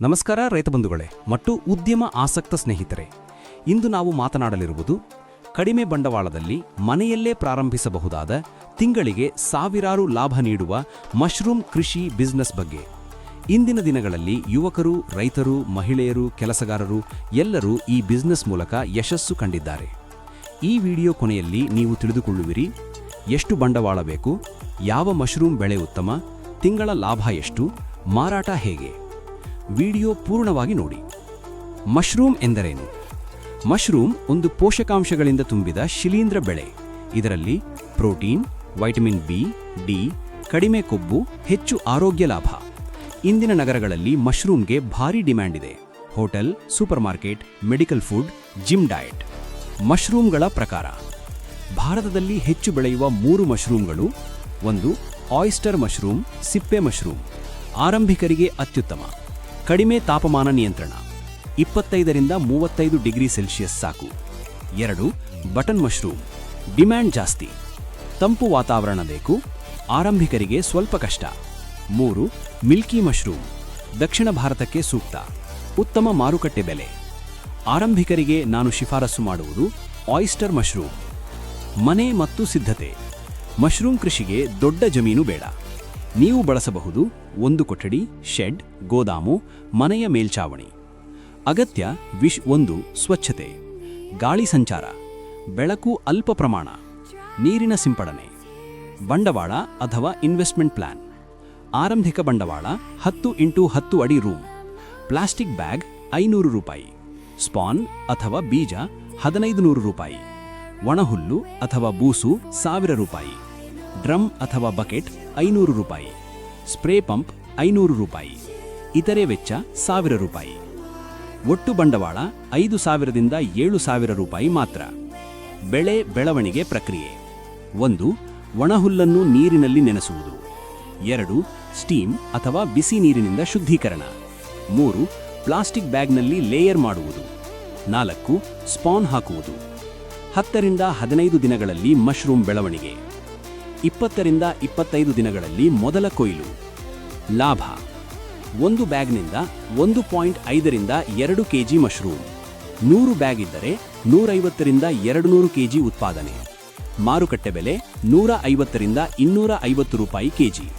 ನಮಸ್ಕಾರ ರೈತ ಬಂಧುಗಳೇ ಮತ್ತು ಉದ್ಯಮ ಆಸಕ್ತ ಸ್ನೇಹಿತರೆ. ಇಂದು ನಾವು ಮಾತನಾಡಲಿರುವುದು, ಕಡಿಮೆ ಬಂಡವಾಳದಲ್ಲಿ ಮನೆಯಲ್ಲೇ ಪ್ರಾರಂಭಿಸಬಹುದಾದ ತಿಂಗಳಿಗೆ ಸಾವಿರಾರು ಲಾಭ ನೀಡುವ ಮಶ್ರೂಮ್ ಕೃಷಿ ಬಿಸ್ನೆಸ್ ಬಗ್ಗೆ. ಇಂದಿನ ದಿನಗಳಲ್ಲಿ ಯುವಕರು, ರೈತರು, ಮಹಿಳೆಯರು, ಕೆಲಸಗಾರರು ಎಲ್ಲರೂ ಈ ಬಿಸ್ನೆಸ್ ಮೂಲಕ ಯಶಸ್ಸು ಕಂಡಿದ್ದಾರೆ. ಈ ವಿಡಿಯೋ ಕೊನೆಯಲ್ಲಿ ನೀವು ತಿಳಿದುಕೊಳ್ಳುವಿರಿ, ಎಷ್ಟು ಬಂಡವಾಳ ಬೇಕು, ಯಾವ ಮಶ್ರೂಮ್ ಬೆಳೆ ಉತ್ತಮ, ತಿಂಗಳ ಲಾಭ ಎಷ್ಟು, ಮಾರಾಟ ಹೇಗೆ? ವಿಡಿಯೋ ಪೂರ್ಣವಾಗಿ ನೋಡಿ. ಮಶ್ರೂಮ್ ಎಂದರೇನು? ಮಶ್ರೂಮ್ ಒಂದು ಪೋಷಕಾಂಶಗಳಿಂದ ತುಂಬಿದ ಶಿಲೀಂಧ್ರ ಬೆಳೆ. ಇದರಲ್ಲಿ ಪ್ರೋಟೀನ್, ವೈಟಮಿನ್ ಬಿ, ಡಿ, ಕಡಿಮೆ ಕೊಬ್ಬು, ಹೆಚ್ಚು ಆರೋಗ್ಯ ಲಾಭ. ಇಂದಿನ ನಗರಗಳಲ್ಲಿ ಮಶ್ರೂಮ್ಗೆ ಭಾರಿ ಡಿಮ್ಯಾಂಡ್ ಇದೆ. Hotel supermarket medical food, gym diet. ಮಶ್ರೂಮ್ಗಳ ಪ್ರಕಾರ, ಭಾರತದಲ್ಲಿ ಹೆಚ್ಚು ಬೆಳೆಯುವ ಮೂರು ಮಶ್ರೂಮ್ಗಳು, ಒಂದು ಆಯಿಸ್ಟರ್ ಮಶ್ರೂಮ್, ಸಿಪ್ಪೆ ಮಶ್ರೂಮ್. ಆರಂಭಿಕರಿಗೆ ಅತ್ಯುತ್ತಮ. ಕಡಿಮೆ ತಾಪಮಾನ ನಿಯಂತ್ರಣ, ಇಪ್ಪತ್ತೈದರಿಂದ ಮೂವತ್ತೈದು ಡಿಗ್ರಿ ಸೆಲ್ಸಿಯಸ್ ಸಾಕು. ಎರಡು, ಬಟನ್ ಮಶ್ರೂಮ್, ಡಿಮ್ಯಾಂಡ್ ಜಾಸ್ತಿ, ತಂಪು ವಾತಾವರಣ ಬೇಕು, ಆರಂಭಿಕರಿಗೆ ಸ್ವಲ್ಪ ಕಷ್ಟ. ಮೂರು, ಮಿಲ್ಕಿ ಮಶ್ರೂಮ್, ದಕ್ಷಿಣ ಭಾರತಕ್ಕೆ ಸೂಕ್ತ, ಉತ್ತಮ ಮಾರುಕಟ್ಟೆ ಬೆಲೆ. ಆರಂಭಿಕರಿಗೆ ನಾನು ಶಿಫಾರಸು ಮಾಡುವುದು ಆಯಿಸ್ಟರ್ ಮಶ್ರೂಮ್. ಮನೆ ಮತ್ತು ಸಿದ್ಧತೆ, ಮಶ್ರೂಮ್ ಕೃಷಿಗೆ ದೊಡ್ಡ ಜಮೀನು ಬೇಡ. ನೀವು ಬಳಸಬಹುದು ಒಂದು ಕೊಠಡಿ ಶೆಡ್ ಗೋದಾಮು, ಮನೆಯ ಮೇಲ್ಛಾವಣಿ ಅಗತ್ಯ ವಿಶ್ ಒಂದು, ಸ್ವಚ್ಛತೆ. ಗಾಳಿ ಸಂಚಾರ. ಬೆಳಕು ಅಲ್ಪ ಪ್ರಮಾಣ. ನೀರಿನ ಸಿಂಪಡಣೆ. ಬಂಡವಾಳ ಅಥವಾ ಇನ್ವೆಸ್ಟ್ಮೆಂಟ್ ಪ್ಲಾನ್ ಆರಂಭಿಕ ಬಂಡವಾಳ ಹತ್ತು ಇಂಟು ಹತ್ತು ಅಡಿ ರೂಮ್ ಪ್ಲಾಸ್ಟಿಕ್ ಬ್ಯಾಗ್ ಐನೂರು ರೂಪಾಯಿ. ಸ್ಪಾನ್ ಅಥವಾ ಬೀಜ ಹದಿನೈದು ನೂರು ರೂಪಾಯಿ. ಒಣಹುಲ್ಲು ಅಥವಾ ಬೂಸು ಸಾವಿರ ರೂಪಾಯಿ. ಡ್ರಮ್ ಅಥವಾ ಬಕೆಟ್ ಐನೂರು ರೂಪಾಯಿ, ಸ್ಪ್ರೇ ಪಂಪ್ ಐನೂರು ರೂಪಾಯಿ, ಇತರೆ ವೆಚ್ಚ ಸಾವಿರ ರೂಪಾಯಿ. ಒಟ್ಟು ಬಂಡವಾಳ ಐದು ಸಾವಿರದಿಂದ ಏಳು ಸಾವಿರ ರೂಪಾಯಿ ಮಾತ್ರ. ಬೆಳೆ ಬೆಳವಣಿಗೆ ಪ್ರಕ್ರಿಯೆ. ಒಂದು ಒಣಹುಲ್ಲನ್ನು ನೀರಿನಲ್ಲಿ ನೆನೆಸುವುದು. ಎರಡು, ಸ್ಟೀಮ್ ಅಥವಾ ಬಿಸಿ ನೀರಿನಿಂದ ಶುದ್ಧೀಕರಣ. ಮೂರು, ಪ್ಲಾಸ್ಟಿಕ್ ಬ್ಯಾಗ್ನಲ್ಲಿ ಲೇಯರ್ ಮಾಡುವುದು. ನಾಲ್ಕು, ಸ್ಪಾನ್ ಹಾಕುವುದು. ಹತ್ತರಿಂದ ಹದಿನೈದು ದಿನಗಳಲ್ಲಿ ಮಶ್ರೂಮ್ ಬೆಳವಣಿಗೆ. ಇಪ್ಪತ್ತರಿಂದ ಇಪ್ಪತ್ತೈದು ದಿನಗಳಲ್ಲಿ ಮೊದಲ ಕೊಯ್ಲು. ಲಾಭ. ಒಂದು ಬ್ಯಾಗ್ನಿಂದ ಒಂದು ಪಾಯಿಂಟ್ ಐದರಿಂದ ಎರಡು ಕೆಜಿ ಮಶ್ರೂಮ್. ನೂರು ಬ್ಯಾಗ್ ಇದ್ದರೆ ನೂರೈವತ್ತರಿಂದ ಎರಡು ನೂರು ಕೆಜಿ ಉತ್ಪಾದನೆ. ಮಾರುಕಟ್ಟೆ ಬೆಲೆ ನೂರ ಐವತ್ತರಿಂದ ಇನ್ನೂರ ಐವತ್ತು ರೂಪಾಯಿ ಕೆಜಿ.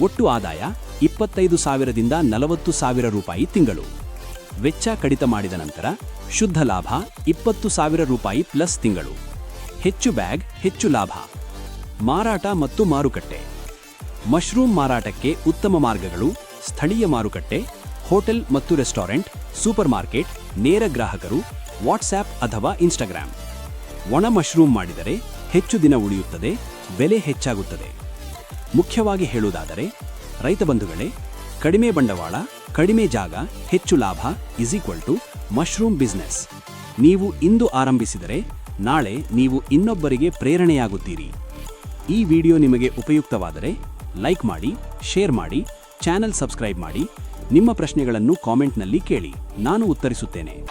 ಒಟ್ಟು ಆದಾಯ ಇಪ್ಪತ್ತೈದು ಸಾವಿರದಿಂದ ನಲವತ್ತು ಸಾವಿರ ರೂಪಾಯಿ ತಿಂಗಳು. ವೆಚ್ಚ ಕಡಿತ ಮಾಡಿದ ನಂತರ ಶುದ್ಧ ಲಾಭ ಇಪ್ಪತ್ತು ಸಾವಿರ ರೂಪಾಯಿ ಪ್ಲಸ್ ತಿಂಗಳು. ಹೆಚ್ಚು ಬ್ಯಾಗ್, ಹೆಚ್ಚು ಲಾಭ. ಮಾರಾಟ ಮತ್ತು ಮಾರುಕಟ್ಟೆ. ಮಶ್ರೂಮ್ ಮಾರಾಟಕ್ಕೆ ಉತ್ತಮ ಮಾರ್ಗಗಳು, ಸ್ಥಳೀಯ ಮಾರುಕಟ್ಟೆ, ಹೋಟೆಲ್ ಮತ್ತು ರೆಸ್ಟೋರೆಂಟ್, ಸೂಪರ್ ಮಾರ್ಕೆಟ್, ನೇರ ಗ್ರಾಹಕರು, ವಾಟ್ಸ್ಆ್ಯಪ್ ಅಥವಾ ಇನ್ಸ್ಟಾಗ್ರಾಮ್. ಒಣ ಮಶ್ರೂಮ್ ಮಾಡಿದರೆ ಹೆಚ್ಚು ದಿನ ಉಳಿಯುತ್ತದೆ, ಬೆಲೆ ಹೆಚ್ಚಾಗುತ್ತದೆ. ಮುಖ್ಯವಾಗಿ ಹೇಳುವುದಾದರೆ, ರೈತ ಬಂಧುಗಳೇ, ಕಡಿಮೆ ಬಂಡವಾಳ, ಕಡಿಮೆ ಜಾಗ, ಹೆಚ್ಚು ಲಾಭ is equal to mushroom business ನೀವು ಇಂದು ಆರಂಭಿಸಿದರೆ ನಾಳೆ ನೀವು ಇನ್ನೊಬ್ಬರಿಗೆ ಪ್ರೇರಣೆಯಾಗುತ್ತೀರಿ. ಈ ವಿಡಿಯೋ ನಿಮಗೆ ಉಪಯುಕ್ತವಾದರೆ ಲೈಕ್ ಮಾಡಿ, ಶೇರ್ ಮಾಡಿ, ಚಾನೆಲ್ ಸಬ್ಸ್ಕ್ರೈಬ್ ಮಾಡಿ, ನಿಮ್ಮ ಪ್ರಶ್ನೆಗಳನ್ನು ಕಾಮೆಂಟ್ನಲ್ಲಿ ಕೇಳಿ, ನಾನು ಉತ್ತರಿಸುತ್ತೇನೆ.